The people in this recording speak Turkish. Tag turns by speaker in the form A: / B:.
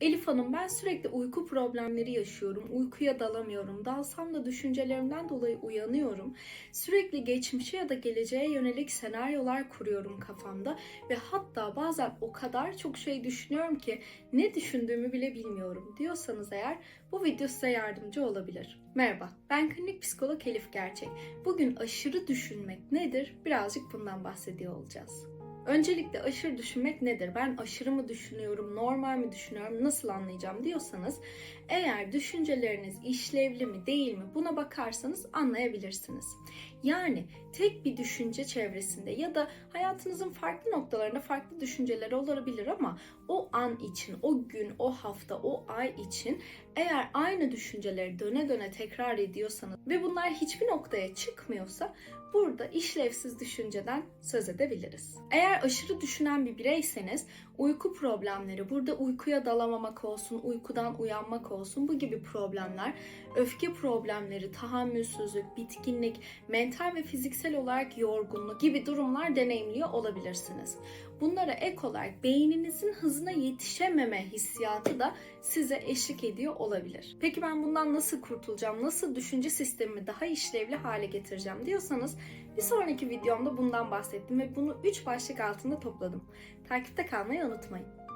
A: Elif Hanım ben sürekli uyku problemleri yaşıyorum. Uykuya dalamıyorum. Dalsam da düşüncelerimden dolayı uyanıyorum. Sürekli geçmişe ya da geleceğe yönelik senaryolar kuruyorum kafamda ve hatta bazen o kadar çok şey düşünüyorum ki ne düşündüğümü bile bilmiyorum diyorsanız eğer bu video size yardımcı olabilir. Merhaba, ben klinik psikolog Elif Gerçek. Bugün aşırı düşünmek nedir? Birazcık bundan bahsediyor olacağız. Öncelikle aşırı düşünmek nedir? Ben aşırı mı düşünüyorum, normal mi düşünüyorum, nasıl anlayacağım diyorsanız eğer düşünceleriniz işlevli mi değil mi buna bakarsanız anlayabilirsiniz. Yani tek bir düşünce çevresinde ya da hayatınızın farklı noktalarında farklı düşünceler olabilir ama o an için, o gün, o hafta, o ay için eğer aynı düşünceleri döne döne tekrar ediyorsanız ve bunlar hiçbir noktaya çıkmıyorsa burada işlevsiz düşünceden söz edebiliriz. Eğer aşırı düşünen bir bireyseniz uyku problemleri, burada uykuya dalamamak olsun, uykudan uyanmak olsun bu gibi problemler, öfke problemleri, tahammülsüzlük, bitkinlik, mental ve fiziksel olarak yorgunluk gibi durumlar deneyimliyor olabilirsiniz. Bunlara ek olarak beyninizin hızına yetişememe hissiyatı da size eşlik ediyor olabilir. Peki ben bundan nasıl kurtulacağım? Nasıl düşünce sistemimi daha işlevli hale getireceğim diyorsanız bir sonraki videomda bundan bahsettim ve bunu 3 başlık altında topladım. Takipte kalmayı unutmayın.